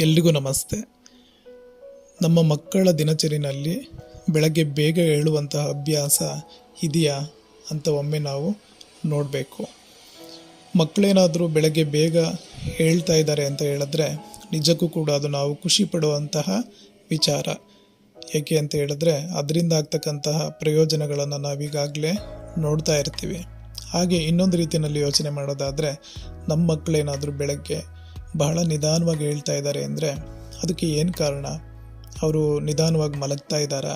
ಎಲ್ರಿಗೂ ನಮಸ್ತೆ. ನಮ್ಮ ಮಕ್ಕಳ ದಿನಚರಿನಲ್ಲಿ ಬೆಳಗ್ಗೆ ಬೇಗ ಏಳುವಂತಹ ಅಭ್ಯಾಸ ಇದೆಯಾ ಅಂತ ಒಮ್ಮೆ ನಾವು ನೋಡಬೇಕು. ಮಕ್ಕಳೇನಾದರೂ ಬೆಳಗ್ಗೆ ಬೇಗ ಹೇಳ್ತಾ ಇದ್ದಾರೆ ಅಂತ ಹೇಳಿದ್ರೆ ನಿಜಕ್ಕೂ ಕೂಡ ಅದು ನಾವು ಖುಷಿ ಪಡುವಂತಹ ವಿಚಾರ. ಏಕೆ ಅಂತ ಹೇಳಿದ್ರೆ ಅದರಿಂದ ಆಗ್ತಕ್ಕಂತಹ ಪ್ರಯೋಜನಗಳನ್ನು ನಾವೀಗಾಗಲೇ ನೋಡ್ತಾ ಇರ್ತೀವಿ. ಹಾಗೆ ಇನ್ನೊಂದು ರೀತಿಯಲ್ಲಿ ಯೋಚನೆ ಮಾಡೋದಾದರೆ ನಮ್ಮ ಮಕ್ಕಳೇನಾದರೂ ಬೆಳಗ್ಗೆ ಬಹಳ ನಿಧಾನವಾಗಿ ಹೇಳ್ತಾ ಇದ್ದಾರೆ ಅಂದರೆ ಅದಕ್ಕೆ ಏನು ಕಾರಣ? ಅವರು ನಿಧಾನವಾಗಿ ಮಲಗ್ತಾ ಇದ್ದಾರಾ?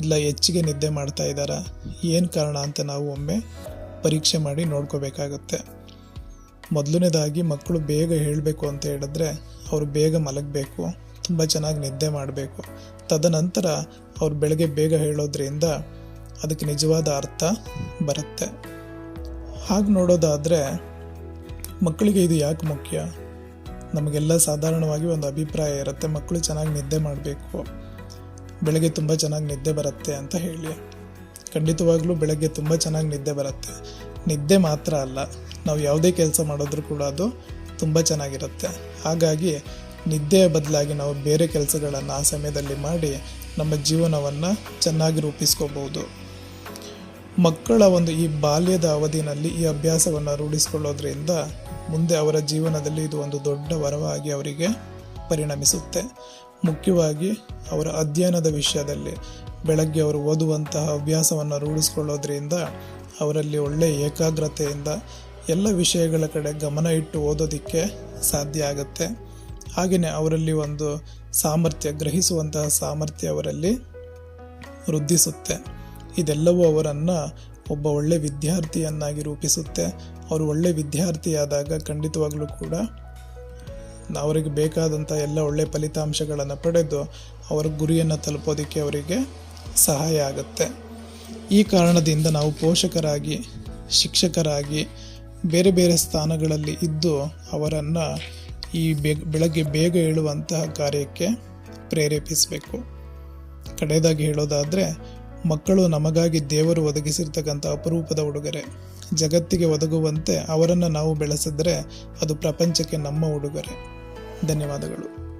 ಇಲ್ಲ ಹೆಚ್ಚಿಗೆ ನಿದ್ದೆ ಮಾಡ್ತಾ ಇದ್ದಾರಾ? ಏನು ಕಾರಣ ಅಂತ ನಾವು ಒಮ್ಮೆ ಪರೀಕ್ಷೆ ಮಾಡಿ ನೋಡ್ಕೋಬೇಕಾಗತ್ತೆ. ಮೊದಲನೇದಾಗಿ ಮಕ್ಕಳು ಬೇಗ ಹೇಳಬೇಕು ಅಂತ ಹೇಳಿದ್ರೆ ಅವರು ಬೇಗ ಮಲಗಬೇಕು, ತುಂಬ ಚೆನ್ನಾಗಿ ನಿದ್ದೆ ಮಾಡಬೇಕು. ತದನಂತರ ಅವ್ರು ಬೆಳಗ್ಗೆ ಬೇಗ ಹೇಳೋದ್ರಿಂದ ಅದಕ್ಕೆ ನಿಜವಾದ ಅರ್ಥ ಬರುತ್ತೆ. ಹಾಗೆ ನೋಡೋದಾದರೆ ಮಕ್ಕಳಿಗೆ ಇದು ಯಾಕೆ ಮುಖ್ಯ? ನಮಗೆಲ್ಲ ಸಾಧಾರಣವಾಗಿ ಒಂದು ಅಭಿಪ್ರಾಯ ಇರುತ್ತೆ. ಮಕ್ಕಳು ಚೆನ್ನಾಗಿ ನಿದ್ದೆ ಮಾಡಬೇಕು. ಬೆಳಗ್ಗೆ ತುಂಬ ಚೆನ್ನಾಗಿ ನಿದ್ದೆ ಬರುತ್ತೆ ಅಂತ ಹೇಳಿ. ಖಂಡಿತವಾಗ್ಲೂ ಬೆಳಗ್ಗೆ ತುಂಬ ಚೆನ್ನಾಗಿ ನಿದ್ದೆ ಬರುತ್ತೆ. ನಿದ್ದೆ ಮಾತ್ರ ಅಲ್ಲ, ನಾವು ಯಾವುದೇ ಕೆಲಸ ಮಾಡಿದ್ರೂ ಕೂಡ ಅದು ತುಂಬ ಚೆನ್ನಾಗಿರುತ್ತೆ. ಹಾಗಾಗಿ ನಿದ್ದೆಯ ಬದಲಾಗಿ ನಾವು ಬೇರೆ ಕೆಲಸಗಳನ್ನು ಆ ಸಮಯದಲ್ಲಿ ಮಾಡಿ ನಮ್ಮ ಜೀವನವನ್ನು ಚೆನ್ನಾಗಿ ರೂಪಿಸ್ಕೋಬಹುದು ಮಕ್ಕಳ ಒಂದು ಈ ಬಾಲ್ಯದ ಅವಧಿನಲ್ಲಿ ಈ ಅಭ್ಯಾಸವನ್ನು ರೂಢಿಸಿಕೊಳ್ಳೋದ್ರಿಂದ ಮುಂದೆ ಅವರ ಜೀವನದಲ್ಲಿ ಇದು ಒಂದು ದೊಡ್ಡ ವರವಾಗಿ ಅವರಿಗೆ ಪರಿಣಮಿಸುತ್ತೆ. ಮುಖ್ಯವಾಗಿ ಅವರ ಅಧ್ಯಯನದ ವಿಷಯದಲ್ಲಿ ಬೆಳಗ್ಗೆ ಅವರು ಓದುವಂತಹ ಅಭ್ಯಾಸವನ್ನು ರೂಢಿಸ್ಕೊಳ್ಳೋದ್ರಿಂದ ಅವರಲ್ಲಿ ಒಳ್ಳೆಯ ಏಕಾಗ್ರತೆಯಿಂದ ಎಲ್ಲ ವಿಷಯಗಳ ಕಡೆ ಗಮನ ಇಟ್ಟು ಓದೋದಕ್ಕೆ ಸಾಧ್ಯ ಆಗುತ್ತೆ. ಹಾಗೆಯೇ ಅವರಲ್ಲಿ ಒಂದು ಸಾಮರ್ಥ್ಯ, ಗ್ರಹಿಸುವಂತಹ ಸಾಮರ್ಥ್ಯ ಅವರಲ್ಲಿ ವೃದ್ಧಿಸುತ್ತೆ. ಇದೆಲ್ಲವೂ ಅವರನ್ನು ಒಬ್ಬ ಒಳ್ಳೆ ವಿದ್ಯಾರ್ಥಿಯನ್ನಾಗಿ ರೂಪಿಸುತ್ತೆ. ಅವರು ಒಳ್ಳೆ ವಿದ್ಯಾರ್ಥಿಯಾದಾಗ ಖಂಡಿತವಾಗಲೂ ಕೂಡ ಅವರಿಗೆ ಬೇಕಾದಂಥ ಎಲ್ಲ ಒಳ್ಳೆಯ ಫಲಿತಾಂಶಗಳನ್ನು ಪಡೆದು ಅವರ ಗುರಿಯನ್ನು ತಲುಪೋದಕ್ಕೆ ಅವರಿಗೆ ಸಹಾಯ ಆಗುತ್ತೆ. ಈ ಕಾರಣದಿಂದ ನಾವು ಪೋಷಕರಾಗಿ, ಶಿಕ್ಷಕರಾಗಿ ಬೇರೆ ಬೇರೆ ಸ್ಥಾನಗಳಲ್ಲಿ ಇದ್ದು ಅವರನ್ನು ಈ ಬೆಳಗ್ಗೆ ಬೇಗ ಏಳುವಂತಹ ಕಾರ್ಯಕ್ಕೆ ಪ್ರೇರೇಪಿಸಬೇಕು. ಕಡೆಯದಾಗಿ ಹೇಳೋದಾದರೆ ಮಕ್ಕಳು ನಮಗಾಗಿ ದೇವರು ಒದಗಿಸಿರ್ತಕ್ಕಂಥ ಅಪರೂಪದ ಉಡುಗೊರೆ. ಜಗತ್ತಿಗೆ ಒದಗುವಂತೆ ಅವರನ್ನು ನಾವು ಬೆಳೆಸಿದ್ರೆ ಅದು ಪ್ರಪಂಚಕ್ಕೆ ನಮ್ಮ ಉಡುಗೊರೆ. ಧನ್ಯವಾದಗಳು.